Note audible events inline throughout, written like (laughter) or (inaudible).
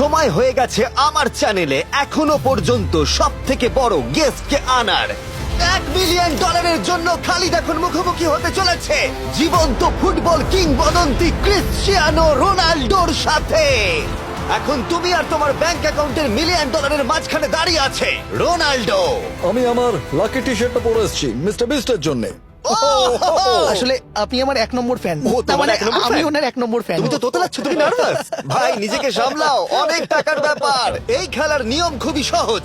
সময় হয়ে গেছে আমার চ্যানেলে এখনও পর্যন্ত সব থেকে বড় গেস্টকে আনার। এক মিলিয়ন ডলারের জন্য খালিদ এখন মুখোমুখি হতে চলেছে। জীবন্ত ফুটবল কিংবদন্তি ক্রিশ্চিয়ানো রোনাল্ডোর সাথে। এখন তুমি আর তোমার ব্যাংক অ্যাকাউন্টের মিলিয়ন ডলারের মাঝখানে দাঁড়িয়ে আছে। রোনাল্ডো। আমি আমার লাকি টি শার্টটা পরে এসেছি মিস্টার বিস্টের জন্য। আসলে আপনি আমার এক নম্বর ফ্যান ও, তোমার মানে এক নম্বর আমি fan? ওনার এক নম্বর ফ্যান তুমি তো তোতলাচ্ছ তুমি নার্ভাস (laughs) ভাই নিজেকে সামলাও অনেক টাকার ব্যাপার। এই খেলার নিয়ম খুবই সহজ।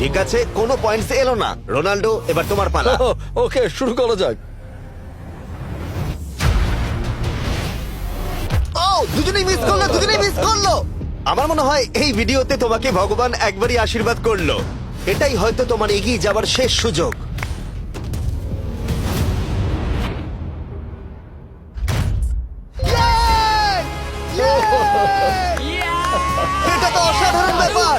ঠিক আছে কোনো পয়েন্টস এলো না। রোনাল্ডো এবার তোমার পালা। (laughs) ওকে শুরু করা যাক। ও দুজনেই মিস করল দুজনেই মিস করল। আমার মনে হয় এই ভিডিওতে তোমাকে ভগবান একবারই আশীর্বাদ করল। এটাই হয়তো তোমার এগিয়ে যাবার শেষ সুযোগ। (laughs) এটা তো অসাধারণ ব্যাপার।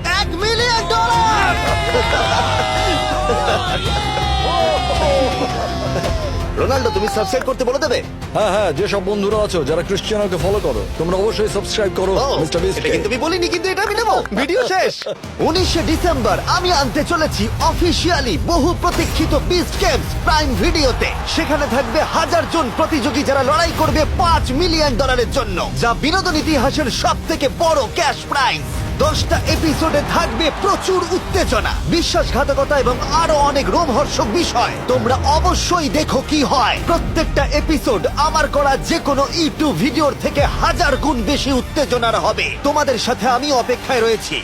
(laughs) রোনাল্ডো তুমি সাবস্ক্রাইব করতে বলে দেবে? হ্যাঁ হ্যাঁ যেসব বন্ধুরা আছো যারা ক্রিশ্চিয়ানোকে ফলো করো তোমরা অবশ্যই সাবস্ক্রাইব করো ও, মিস্টার বিস্ট কিন্তু আমি বলিনি কিন্তু এটা আমি নেব। (laughs) ভিডিও শেষ। উনিশে ডিসেম্বর আমি আনতে চলেছি অফিসিয়ালি বহু প্রতীক্ষিত বিস্ট গেমস প্রাইম ভিডিওতে সেখানে থাকবে হাজার জন প্রতিযোগী যারা লড়াই করবে পাঁচ মিলিয়ন ডলারের জন্য যা বিনোদন ইতিহাসের সব থেকে বড় ক্যাশ প্রাইজ দশটা এপিসোডে থাকবে প্রচুর উত্তেজনা, বিশ্বাসঘাতকতা এবং আরও অনেক রোমহর্ষক বিষয়। তোমরা অবশ্যই দেখো কি হয়। প্রত্যেকটা এপিসোড আমার করা যে কোনো ইউটিউব ভিডিওর থেকে হাজার গুণ বেশি উত্তেজনার হবে। তোমাদের সাথে আমি অপেক্ষায় রয়েছি।